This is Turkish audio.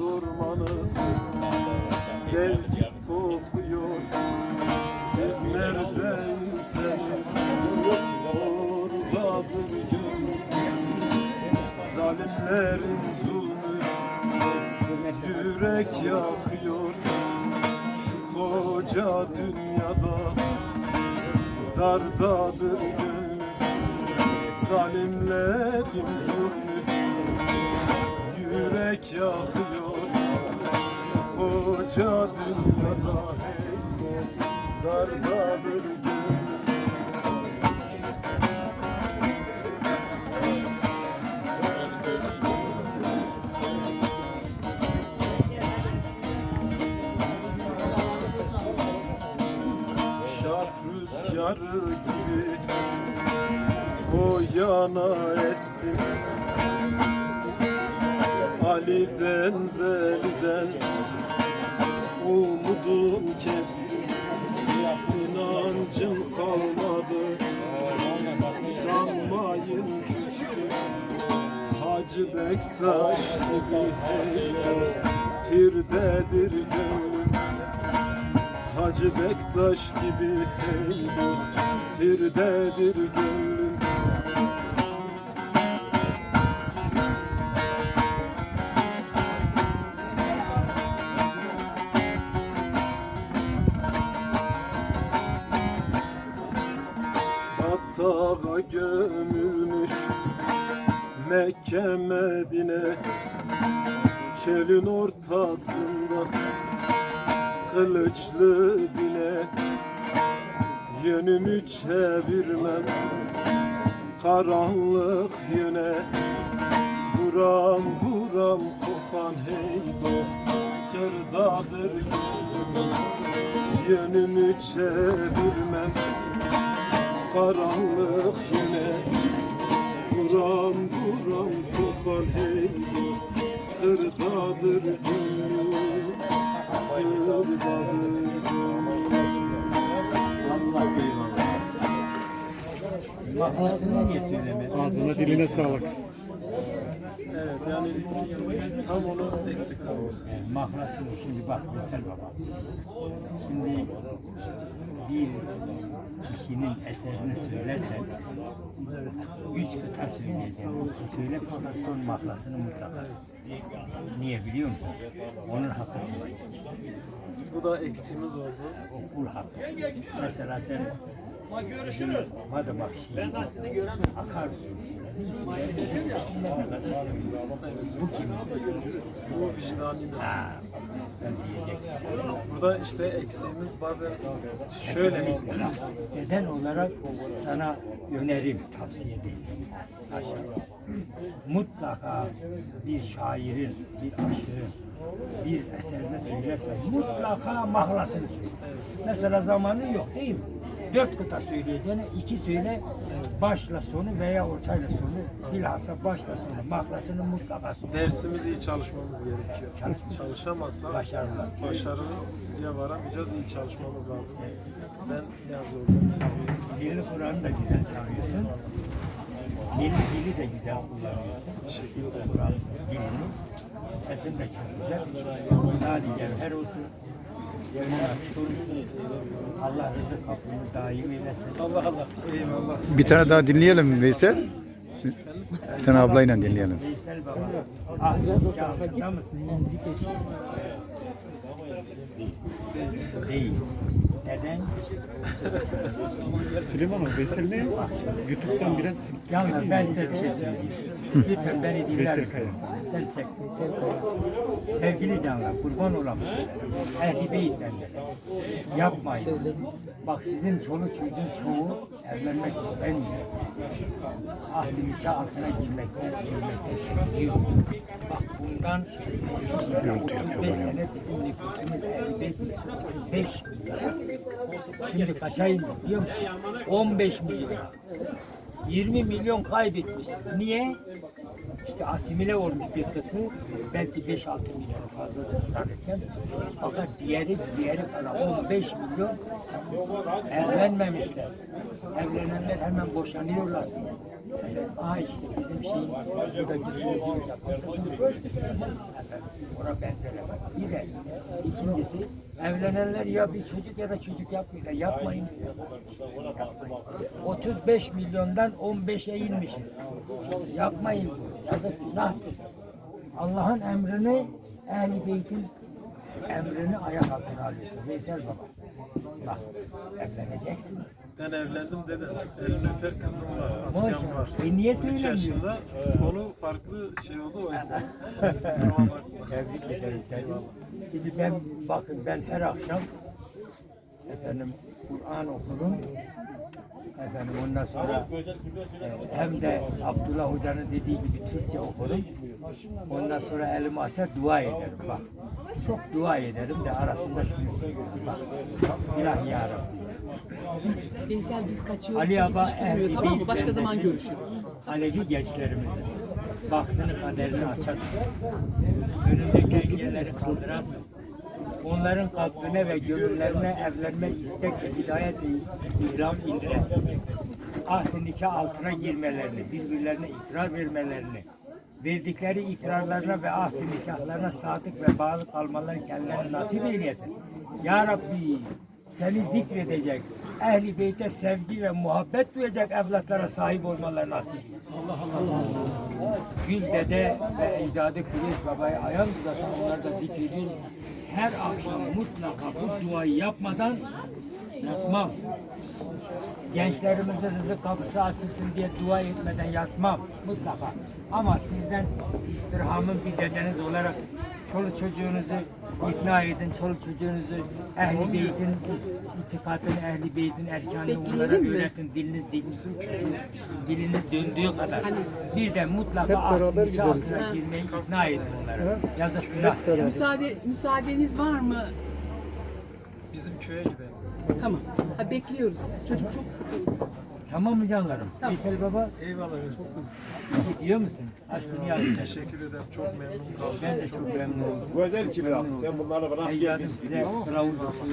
sormanız Sevgi kokuyor. Siz neredeyseniz Oradadır gönlüm Zalimlerin zulmü Yürek yakıyor. Şu koca dünyada Dardadır gönlüm Zalimlerin zulmü Yürek yakıyor Şu koca dünyada Hey gönlüm Şark rüzgarı gibi o yana estim Ali'den Veli'den umudum kestim İnancım kalmadı. Sanmayın küstüm. Hacı Bektaş gibi hey pirdedir gönlüm. Hacı Bektaş gibi hey dost pirdedir gönlüm Batağa gömülmüş Mekke Medine Çölün ortasında Kılıçlı dine Yönümü çevirmem. Karanlık yöne Buram buram kokan hey dost Kırdadır Yönümü çevirmem karanlık yine Buram buram kokan hey dost Kırdadır gönlüm Kırdadır gönlüm? Ağzına diline sağlık. Evet yani tam onu eksik kaldı. Yani mahlasını şimdi bak Veysel Baba. Şimdi bir kişinin eserini söylersen üç kıta söyleyeceksin. İki söyle fakat son mahlasını mutlaka. Niye biliyor musun? Onun hakkı senin. Bu da eksiğimiz oldu. O kul hakkı. Mesela sen bizim Madımak şiiri akarsu bu kim? Bu vicdani. Ben. Burada işte eksiğimiz bazen şöyle Neden olarak sana önerim, tavsiye değil. Aşağı. Mutlaka bir şairin, bir aşığın, bir eserine söylersen mutlaka mahlasını söyle. Mesela zamanın yok değil mi? Dört kıta söyleyeceğine iki söyle başla sonu veya ortayla sonu bilhassa başla sonu mahlasını mutlaka söyle. dersimizi iyi çalışmamız gerekiyor. Çalış- Çalışamazsak Başarılı. başarıya varamayacağız. iyi çalışmamız lazım. Ben yazıyorum? Dili Kur'an'ı da güzel çalıyorsun. Dili, dili de güzel kullanıyorsun. Kur'an dilini. Sesin de çok güzel. Hadi her olsun. Yönün açık olsun. Allah rızık kapını daim eylesin. Allah Allah. Eyvallah. Bir tane daha dinleyelim Veysel. Bir tane ablayla dinleyelim. Veysel Baba. Ah, kağıtında mısın? Değil. Neden? Süleyman Veysel ne? YouTube'dan biraz Yalnız ben size bir şey söyleyeyim. Lütfen beni dinler misin? Sen çek. Sevgili canlar, kurban olam. Ehli beyit derler. Yapmayın. Bak sizin çoluk çocuğun çoğu evlenmek istemiyor. Ahdi nikah altına girmekten, girmekten çekiliyor. Bak bundan 35 sene bizim nüfusumuz 55 35 milyon. Şimdi kaça indi biliyor musun? 15 milyon. 20 milyon kaybetmiş. Niye? İşte asimile olmuş bir kısmı belki 5-6 milyon fazla zannetmem. Fakat diğeri diğeri para 15 milyon evlenmemişler. Evlenenler hemen boşanıyorlar. Efendim, işte bizim şeyin buradaki yapan Efendim, ona benzeremez. Bir de ikincisi evlenenler ya bir çocuk ya da çocuk yapmıyorlar. Yapmayın. Yapmayın. 35 milyondan 15'e inmişiz. Yapmayın. Yazık günahtır. Allah'ın emrini Ehl-i Beyt'in emrini ayak altına alıyorsun. Veysel Baba. Bak evleneceksiniz. Ben evlendim dedim. Elini öper kızım var. Asyam var. E niye 13 söylemiyorsun? yaşında konu farklı şey oldu o yüzden. Kusura bakma. Tebrik ederim seni. Şimdi ben bakın ben her akşam efendim Kur'an okurum. Efendim ondan sonra e, hem de Abdullah Hoca'nın dediği gibi Türkçe okurum. Ondan sonra elimi açar dua ederim bak. Çok dua ederim de arasında şunu söylüyorum bak. İlahi ya Rabbi. Veysel biz kaçıyoruz. Ali Çocuk Aba iş kurmuyor Ehli tamam mı? Beyt Başka zaman görüşürüz. Alevi gençlerimizin bahtını kaderini açasın. Önündeki engelleri kaldırasın. Onların kalbine ve gönüllerine evlenme istek ve hidayet ihram indiresin. Ahd-ı nikah altına girmelerini, birbirlerine ikrar vermelerini, verdikleri ikrarlarına ve ahd-ı nikahlarına sadık ve bağlı kalmalarını kendilerine nasip eylesin. Ya Rabbi seni zikredecek, ehli beyte sevgi ve muhabbet duyacak evlatlara sahip olmaları nasip. Allah Allah. Gül dede ve ecdadı Güneş babaya ayağım zaten onlar da zikrediyor. Her akşam mutlaka bu duayı yapmadan yatmam. Gençlerimizin rızık kapısı açılsın diye dua etmeden yatmam mutlaka. Ama sizden istirhamın bir dedeniz olarak çoluk çocuğunuzu ikna edin, çoluk çocuğunuzu ehli beytin itikadını, ehli beytin erkanını onlara mi? öğretin. Diliniz diliniz, diliniz döndüğü kadar. Bir de mutlaka Hep beraber gideriz. altına girmeyi ikna edin onlara. Ha? Yazık günah. Hep beraber. Müsaade, müsaadeniz var mı? Bizim köye gidelim. Tamam. Ha, bekliyoruz. Çocuk çok sıkıldı. Tamam mı canlarım? Tamam. Veysel Baba, Eyvallah. bir şey diyor musun? Aşkını yar ederim. Teşekkür ederim. Çok memnun kaldım. Ben de çok memnun oldum. Güzel kimi al. Sen bunları bana Ecdadım size kılavuz olsun.